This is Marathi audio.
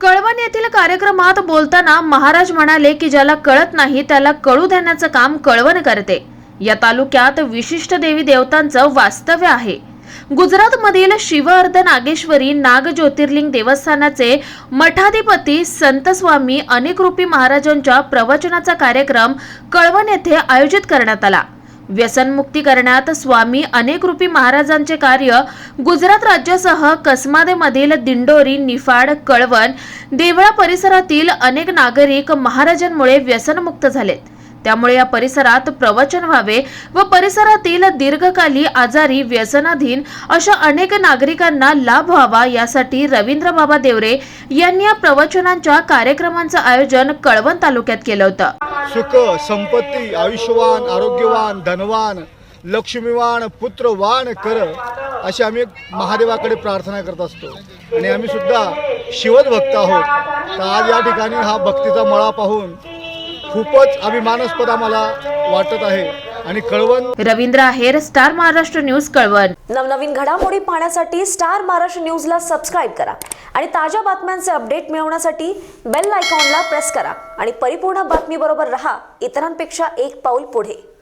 कळवण येथील कार्यक्रमात बोलताना महाराज म्हणाले की ज्याला कळत नाही त्याला कळू देण्याचं काम कळवण करते. या तालुक्यात विशिष्ट देवी देवतांचं वास्तव्य आहे. गुजरातमधील शिव अर्ध नागेश्वरी नाग ज्योतिर्लिंग देवस्थानाचे मठाधिपती संत स्वामी अनेक रूपी महाराजांच्या प्रवचनाचा कार्यक्रम कळवण येथे आयोजित करण्यात आला. व्यसनमुक्ती करण्यात स्वामी अनेक रूपी महाराजांचे कार्य गुजरात राज्यासह कसमादेमधील दिंडोरी निफाड कळवण देवळा परिसरातील अनेक नागरिक महाराजांमुळे व्यसनमुक्त झालेत. त्यामुळे या परिसरात प्रवचन व्हावे व परिसरातील दीर्घकाली आजारी व्यसनाधीन अशा अनेक नागरिकांना लाभ व्हावा यासाठी रवींद्र बाबा देवरे यांनी या प्रवचनांच्या कार्यक्रमांचं आयोजन कळवण तालुक्यात केलं होतं. सुख संपत्ती आयुष्यवान आरोग्यवान धनवान लक्ष्मीवान पुत्रवान कर अशी आम्ही महादेवाकडे प्रार्थना करत असतो. आणि आम्ही सुद्धा शिवत भक्त आहोत. तर आज या ठिकाणी हा भक्तीचा मळा पाहून खूपच अभिमानास्पद आम्हाला वाटत आहे. आणि Kalwan. Ravindra Aher star Maharashtra news Kalwan. नवनवीन घडामोडी पाहण्यासाठी स्टार महाराष्ट्र न्यूजला सबस्क्राईब करा आणि ताज्या बातम्यांचे अपडेट मिळवण्यासाठी बेल आयकॉनला प्रेस करा. आणि परिपूर्ण बातमीबरोबर रहा इतरांपेक्षा एक पाऊल पुढे.